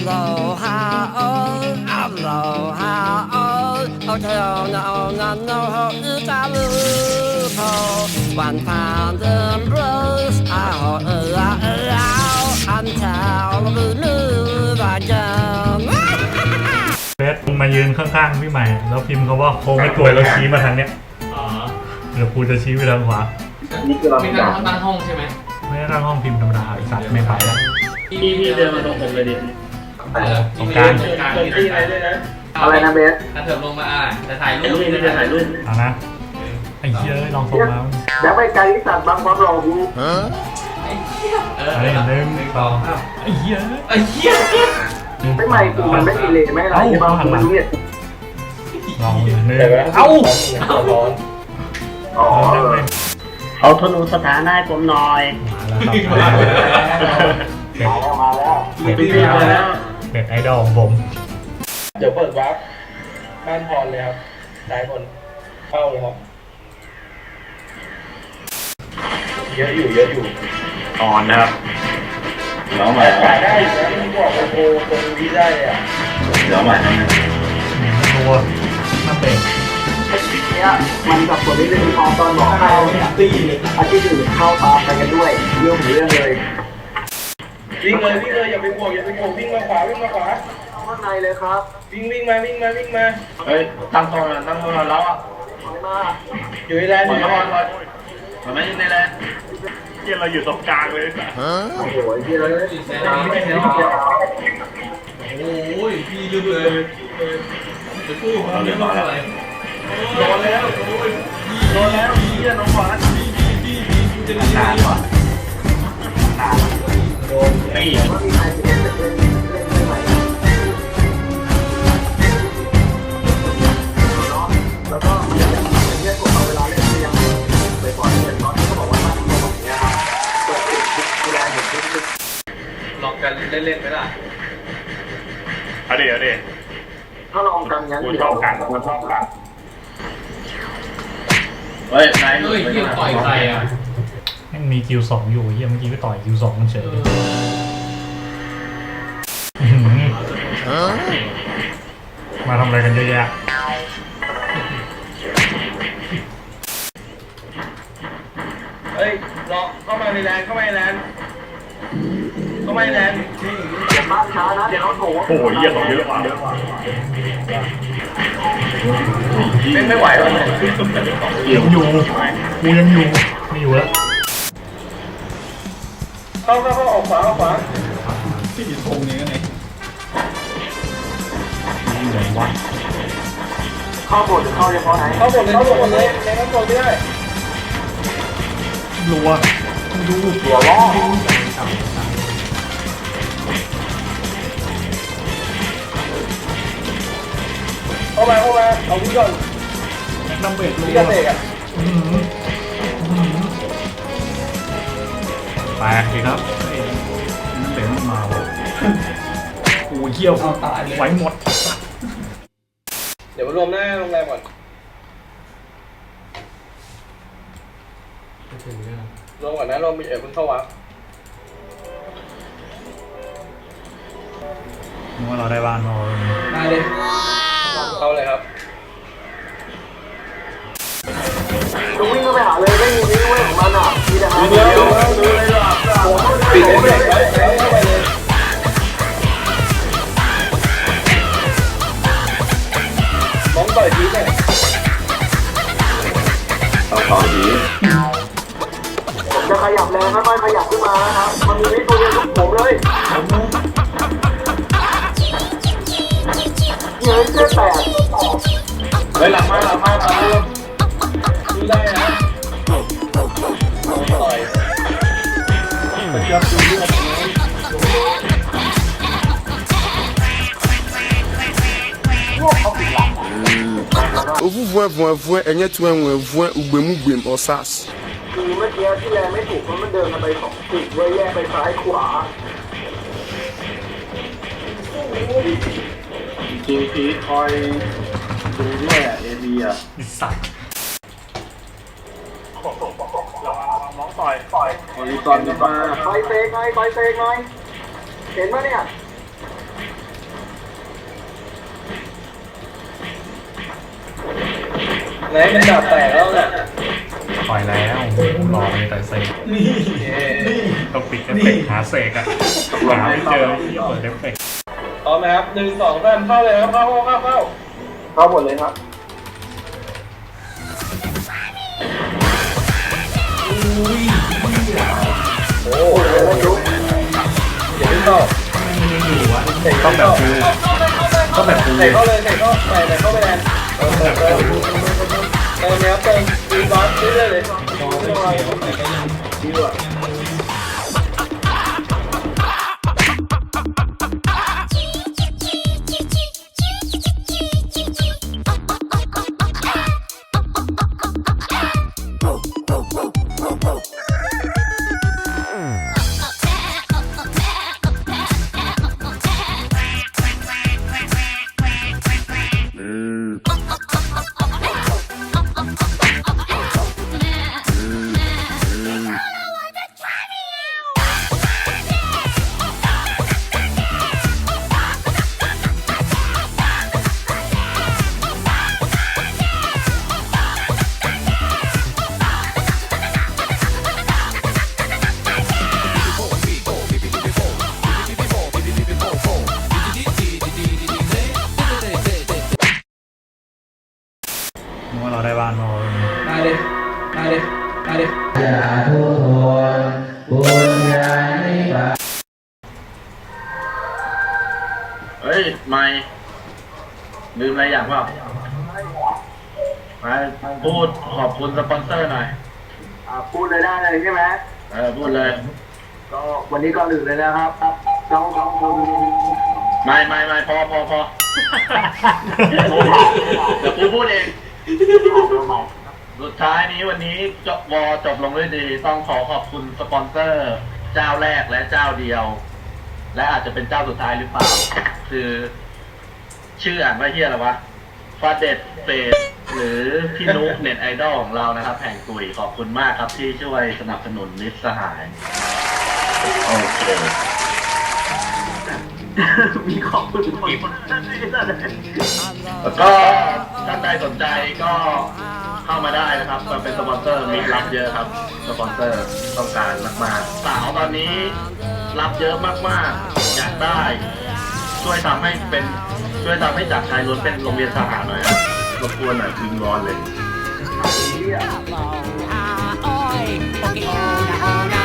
low, how old, I'm low, how old. Oh, tell no, no, no, how is I lose. One pound and blues, I hold a out until the news I jump. เบสมายืนข้างๆพี่ใหม่ แล้วพิมพ์คาว่าโคงไม่กลัวแล้วชี้มาทางเนี้ยอ๋อเดี๋ยวกูจะชี้ไปทางขวานี่คือเราไม่ไม่ตั้ได้งตั้งห้องใช่ไหมไม่ได้ตั้งห้องพิมพ์ธรรมดาไอ้สัตว์ไม่ไปแล้วพี่พี่เดินมาตรงผมเลยดิ ตรงกลางตรงกลางนี่ตรงกลางอะไรนะเบสถ้าเถิบลงมาอะจะถ่ายรูปจะถ่ายรูปเอานะไอ้เหี้ยเอ้ยลองส่งมาเดี๋ยวไปไกลที่สัตว์บางความรอกูเอออันนี้หนึ่งหนึ่งสองสามไอ้เหี้ยไอ้เหี้ยไม่ใหม่กูมันไม่ดีเลยไม่อะไรใช่ป่ะกูมันเนี่ยลองหนึ่งเอ้าอ๋อเอาได้ไหมเอาธนูสถานะให้ผมหน่อย มาแล้วครับเด็ดมาแล้วเด็ดปีมาแล้ว เด็ดไอดอลของผมเดี๋ยวเปิดวาร์ปบ้านพรเลยครับซ้ายบนเข้าเลยครับ เยอะอยู่เยอะอยู่อ่อนนะครับน้องใหม่ขายได้อยู่นะมันบอกโอ้โหตรงนี้ได้เลยอะน้องใหม่ตัวน้ำเบรกเนี่ยมันกับคนที่เล่นพอตอนบอกเข้าเนี่ยตีอาชีพอื่นเข้าตามไปกันด้วยเรื่องของเรื่องเลย วิ่งเลยวิ่งเลยอย่าไปบวกอย่าไปบวกวิ่งมาขวาวิ่งมาขวาข้างในเลยครับวิ่งวิ่งมาวิ่งมาวิ่งมาเฮ้ยตั้งตัวตั้งตัวแล้วอะถอยมาอยู่ในแลนด์มัอนยู่ก็ในแลมันนด์มันไม่ได้แล้วเที่ยเราอยู่ตรงกลางเลยโอ้โหที่เราสี่แสนไม่ใช่หรอโอ้ยพี่ลืมเลยจะพูดเขาเรียกว่าอะไรโดนแล้วโอ้ยโดนแล้วเฮียน้องหวานนานว่ะนี่ว่ามีใครเล่นเล่นเล่น ไม่ไหวแล้วก็อย่างเงี้ยกดเอาเวลาเล่นยังไปก่อนอย่างน้อยก็บอกว่าถ้าทำแบบนี้ครับเปิดติดเวลาเห็นทุกลองกันเล่นๆไหมล่ะเอาดิเอาดิถ้าลองกันงั้นกูเดี๋ชยอวบกันกูชอบกันเฮ้ยนายเฮ้ยเกี่ยวต่อยใครอะ แม่งมีคิวสองอยู่เหี้ยเมื่อกี้ไปต่อยคิวสองมันเฉยอื้อหือมาทำอะไรกันเยอะแยะเฮ้ยรอเข้ามาในแลนด์เข้ามาในแลนด์เข้ามาในแลนด์อย่ามาช้านะเดี๋ยวเขาโถโอ้ยเยี่ยมเยอะกว่าเยอะกว่าไม่ไม่ไหวแล้วเนี่ยยังอยู่กูยังอยู่ไม่อยู่แล้ว เข้าเข้าเข้าออกขวาออกขวานี่เหมือนวัดเข้าบทหรือเข้าเฉพาะไหนเข้าหมดเลยเข้าหมดเลยในนั้นหมดไม่ได้รัวดูหัวล้อเข้ามาเข้ามาเอาวิ่งก่อนน้ำเบรกรัวิ่ กดีครับเฮ้ยน้ำเบรกมันมาว่ะโอ้ยเหี้ยวไหวหมด เดี๋ยวมารวมหน้าโรงแรมก่อนรวมก่อนนะรวมมีเอ๋เพิ่งเข้าวัดนึกว่าเราได้บ้านเราเลยได้เลยเข้าเลยครับจะวิ่งเข้าไปหาเลยไม่มีวิ่งเว้ยของมันอะมีแต่หาดูเดียว มานะครับมันมีวิธีเดียวทุกผมเลยเยอะเจ๊แปด เฮ้ยหลังมาหลังมาหลังมาดูได้นะมองต่อยจับดูเลือด ovuvue vuevue enye tu enwevue ugbemugbe ọsas คือเมื่อกี้ที่แรงไม่ถูกเพราะมันเดินกันไปสองสิบไว้แยกไปซ้ายขวาจริงพีคอยดูแม่เอบีอะสัตว์น้องต่อยต่อยโอริอนก็มาไปเฟกไงไปเฟกไงเห็นไหมเนี่ยไหนมันดับแตกแล้วเนี่ย ปล่อยแล้วรอเลยแต่เสกนี่ต้องปิดเอฟเฟกต์หาเสกอะหาไม่เจอเปิดเอฟเฟกต์พร้อมไหมครับหนึ่งสองสามเข้าเลยครับเข้าเข้าเข้าเข้าเข้าหมดเลยครับโอ้โหอย่าเพิ่งเข้าต้องแบบฟิวต้องแบบฟิวใส่เข้าเลยใส่เข้าใส่ใส่เข้าไปแทนเติมเติมเติมเติมเนี้ ยเติมฟี บอสเรื่อยๆเลยไม่ต้องรอดีกว่านึกว่าเราได้บ้านพอได้เลยได้เลยได้เลยเฮ้ย ไม่ลืมอะไรอย่างเปล่ามาพูดขอบคุณสปอนเซอร์หน่อยอ่าพูดเลยได้เลยใช่ไหมเออพูดเลย ก็วันนี้ก่อนอื่นเลยนะครับต้องขอบคุณไม่ไม่ไม่พอพอพอเดี๋ยวกูพูดเอง สุดท้ายนี้วันนี้จบวอจบลงด้วยดี ต้องขอขอบคุณสปอนเซอร์ เจ้าแรกและเจ้าเดียว และอาจจะเป็นเจ้าสุดท้ายหรือเปล่า คือ ชื่ออ่านว่าเฮียอะไรวะฟาเดตเฟสหรือพี่นุเน็ตไอดอลของเรานะครับแห่งกุยขอบคุณมากครับที่ช่วยสนับสนุนนิสสหาย โอเค มีขอบคุณคนคนนั้นด้วยนะ แล้วก็ ท่านใดสนใจก็เข้ามาได้นะครับมาเป็นสปอนเซอร์มีรับเยอะครับ สปอนเซอร์ต้องการมากๆสาวตอนนี้รับเยอะมากๆ อยากได้ ช่วยทำให้เป็นช่วยทำให้จากชายล้วนเป็นโรงเรียนทหารหน่อยครับรบกวนหน่อยวิงวอนเลย Hello, hi, oi, okay,